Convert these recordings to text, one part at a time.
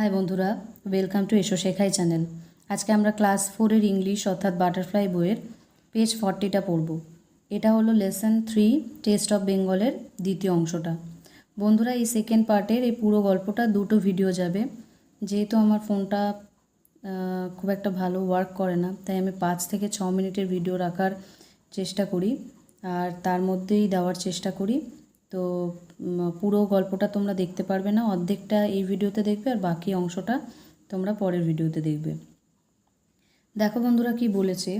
High বন্ধুরা welcome to এসো শেখাই চ্যানেল আজকে আমরা ক্লাস ফোরের ইংলিশ অর্থাৎ বাটারফ্লাই বইয়ের পেজ ফর্টিটা পড়ব। এটা হলো লেসন থ্রি টেস্ট অফ বেঙ্গলের দ্বিতীয় অংশটা। বন্ধুরা, এই সেকেন্ড পার্টের এই পুরো গল্পটা দুটো ভিডিও যাবে। যেহেতু আমার ফোনটা খুব একটা ভালো ওয়ার্ক করে না, তাই আমি পাঁচ থেকে ছ মিনিটের ভিডিও রাখার চেষ্টা করি। আর তার মধ্যেই দেওয়ার চেষ্টা করি। তো পুরো গল্পটা তোমরা দেখতে পারবে না। অর্ধেকটা এই ভিডিওতে দেখবে আর বাকি অংশটা তোমরা পরের ভিডিওতে দেখবে। দেখো বন্ধুরা কি বলেছে।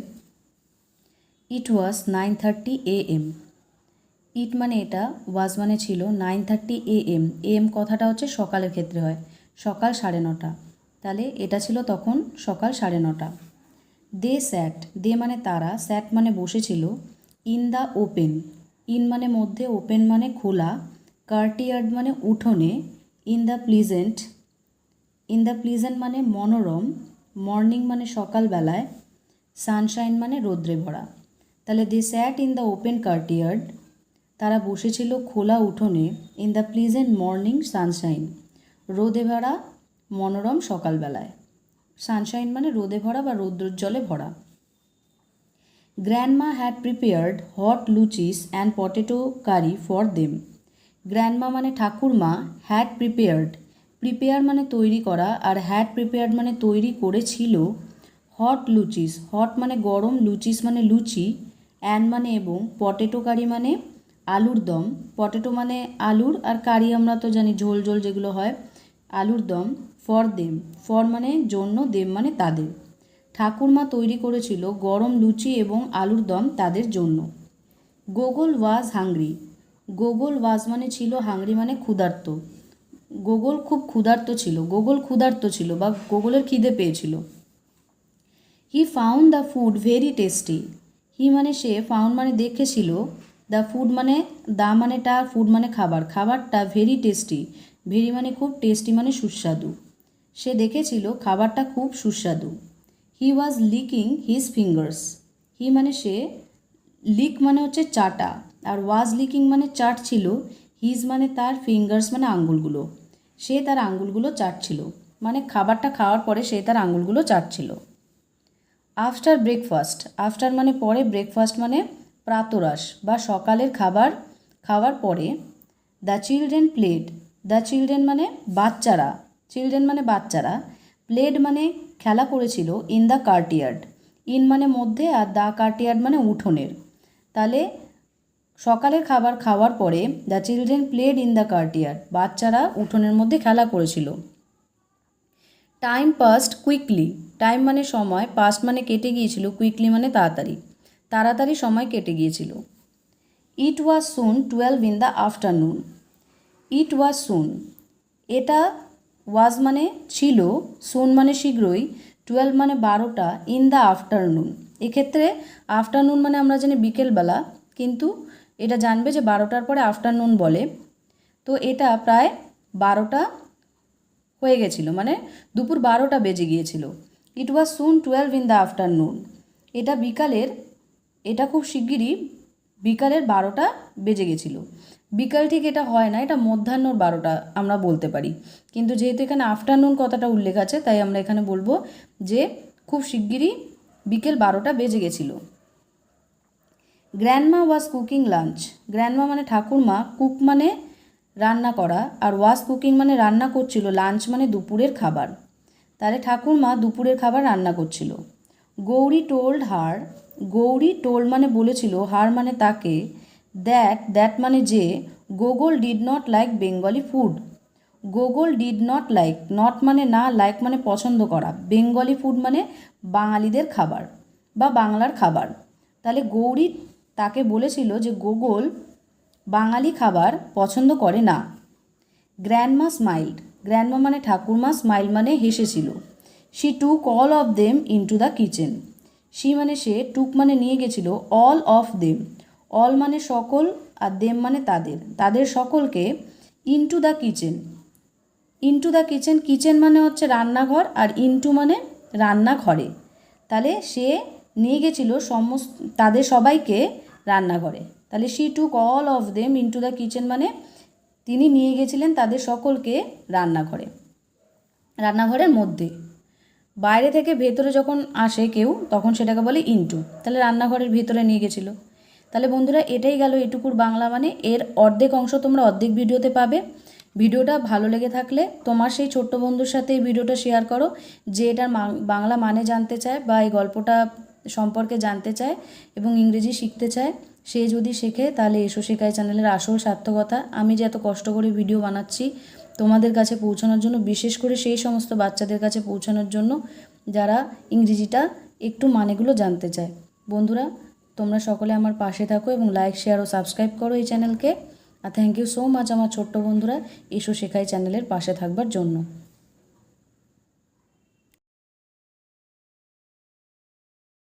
It was nine thirty A M it মানে এটা ওয়াজ মানে ছিল nine thirty A M A M কথাটা হচ্ছে সকালের ক্ষেত্রে হয়, সকাল সাড়ে নটা। তাহলে এটা ছিল তখন সকাল সাড়ে নটা। দে স্যাট দে মানে তারা স্যাট মানে বসেছিল ইন দ্য ওপেন ইন মানে মধ্যে, ওপেন মানে খোলা কার্টিয়ার্ড মানে উঠোনে, in the pleasant, in the pleasant মানে মনোরম, মর্নিং মানে সকালবেলায়, সানশাইন মানে রোদ্রে ভরা। তাহলে they sat in the open courtyard তারা বসেছিল খোলা উঠোনে in the pleasant morning sunshine রোদে ভরা, মনোরম সকালবেলায়। সানশাইন মানে রোদে ভরা বা রৌদ্রোজ্জ্বলে ভরা। Grandma had prepared hot luchis and potato curry for them grandma মানে ঠাকুরমা হ্যাড প্রিপেয়ার্ড প্রিপেয়ার মানে তৈরি করা আর হ্যাড প্রিপেয়ার্ড মানে তৈরি করেছিল হট লুচিস হট মানে গরম লুচিস মানে লুচি অ্যান্ড মানে এবং পটেটো কারি মানে আলুর দম। পটেটো মানে আলুর আর কারি আমরা তো জানি ঝোল ঝোল যেগুলো হয়, আলুর দম ফর দেম ফর মানে জন্য দেম মানে তাদের। ঠাকুরমা তৈরি করেছিল গরম লুচি এবং আলুর দম তাদের জন্য। Gogol was hungry. Gogol was মানে ছিল হাংরি মানে ক্ষুধার্ত। গোগল খুব ক্ষুধার্ত ছিল। গোগল ক্ষুধার্ত ছিল বা গোগলের খিদে পেয়েছিল। He found the food very tasty he মানে সে ফাউন্ড মানে দেখেছিল দ্য ফুড মানে দা মানেটা ফুড মানে খাবার। খাবারটা ভেরি টেস্টি ভেরি মানে খুব টেস্টি মানে সুস্বাদু। সে দেখেছিল খাবারটা খুব সুস্বাদু। He was licking his fingers he মানে সে লিক মানে হচ্ছে চাটা, আর ওয়াজ লিকিং মানে চাটছিল হিজ মানে তার ফিঙ্গার্স মানে আঙ্গুলগুলো, সে তার আঙ্গুলগুলো চাটছিল মানে খাবারটা খাওয়ার পরে সে তার আঙ্গুলগুলো চাটছিল আফটার ব্রেকফাস্ট আফটার মানে পরে ব্রেকফাস্ট মানে প্রাতরাস বা সকালের খাবার খাওয়ার পরে the children played the children মানে বাচ্চারা চিলড্রেন মানে বাচ্চারা প্লেড মানে খেলা করেছিল ইন দ্য কার্টিয়ার্ড ইন মানে মধ্যে আর দ্য কার্টিয়ার্ড মানে উঠোনের। তাহলে সকালের খাবার খাওয়ার পরে the children played in the courtyard বাচ্চারা উঠোনের মধ্যে খেলা করেছিল। টাইম পাস্ট কুইকলি টাইম মানে সময়। পাস্ট মানে কেটে গিয়েছিল। কুইকলি মানে তাড়াতাড়ি। তাড়াতাড়ি সময় কেটে গিয়েছিল। It was soon twelve in the afternoon it was soon এটা ওয়াজ মানে ছিল সুন মানে শীঘ্রই টুয়েলভ মানে বারোটা ইন দ্য আফটারনুন এক্ষেত্রে আফটারনুন মানে আমরা জানি বিকেলবেলা, কিন্তু এটা জানবে যে বারোটার পরে আফটারনুন বলে। তো এটা প্রায় বারোটা হয়ে গেছিল মানে দুপুর বারোটা বেজে গিয়েছিল। It was soon twelve in the afternoon এটা বিকালের, এটা খুব শিগগিরই বিকালের বারোটা বেজে গেছিল। বিকাল ঠিক এটা হয় না, এটা মধ্যাহ্নর বারোটা আমরা বলতে পারি। কিন্তু যেহেতু এখানে আফটারনুন কথাটা উল্লেখ আছে, তাই আমরা এখানে বলব যে খুব শিগগিরই বিকেল বারোটা বেজে গেছিল। Grandma was cooking lunch. Grandma মানে ঠাকুরমা, কুক মানে রান্না করা, আর ওয়াজ কুকিং মানে রান্না করছিল, লাঞ্চ মানে দুপুরের খাবার। তাহলে ঠাকুরমা দুপুরের খাবার রান্না করছিল। Gouri told her Gouri told মানে বলেছিল, হার মানে তাকে, দ্যাট দ্যাট মানে যে, Gogol did not like Bengali food. Gogol did not like, not মানে না, লাইক মানে পছন্দ করা। বেঙ্গলি ফুড মানে বাঙালিদের খাবার বা বাংলার খাবার। তাহলে গৌরী তাকে বলেছিল যে, গোগল বাঙালি খাবার পছন্দ করে না। Grandma smiled. গ্র্যান্ডমা মানে ঠাকুরমা, স্মাইল মানে হেসেছিল। She took all of them into the kitchen. She মানে সে, টুক মানে নিয়ে গেছিল, অল অফ দেম। অল মানে সকল আর দেম মানে তাদের। তাদের সকলকে into the kitchen into the kitchen kitchen মানে হচ্ছে রান্নাঘর আর ইনটু মানে রান্নাঘরে। তাহলে সে নিয়ে গেছিল সমস্ত, তাদের সবাইকে রান্নাঘরে। তাহলে she took all of them into the kitchen মানে তিনি নিয়ে গেছিলেন তাদের সকলকে রান্নাঘরে। রান্নাঘরের মধ্যে। বাইরে থেকে ভেতরে যখন আসে কেউ, তখন সেটাকে বলে ইন্টু। তাহলে রান্নাঘরের ভেতরে নিয়ে গেছিল। তাহলে বন্ধুরা, এটাই গেল এটুকুর বাংলা মানে। এর অর্ধেক অংশ তোমরা অর্ধেক ভিডিওতে পাবে। ভিডিওটা ভালো লেগে থাকলে তোমার সেই ছোট্ট বন্ধুর সাথে এই ভিডিওটা শেয়ার করো, যে এটার বাংলা মানে জানতে চায় বা এই গল্পটা সম্পর্কে জানতে চায় এবং ইংরেজি শিখতে চায়, সে যদি শেখে তাহলে এসো শেখায় চ্যানেলের আসল সার্থকতা। আমি যে এত কষ্ট করে ভিডিও বানাচ্ছি তোমাদের কাছে পৌঁছানোর জন্য, বিশেষ করে সেই সমস্ত বাচ্চাদের কাছে পৌঁছানোর জন্য যারা ইংরেজিটা একটু মানেগুলো জানতে চায়। বন্ধুরা, তোমরা সকলে আমার পাশে থাকো এবং লাইক শেয়ার ও সাবস্ক্রাইব করো এই চ্যানেলকে আর থ্যাংক ইউ সো মাচ আমার ছোট্ট বন্ধুরা, এসো শেখাই চ্যানেলের পাশে থাকবার জন্য।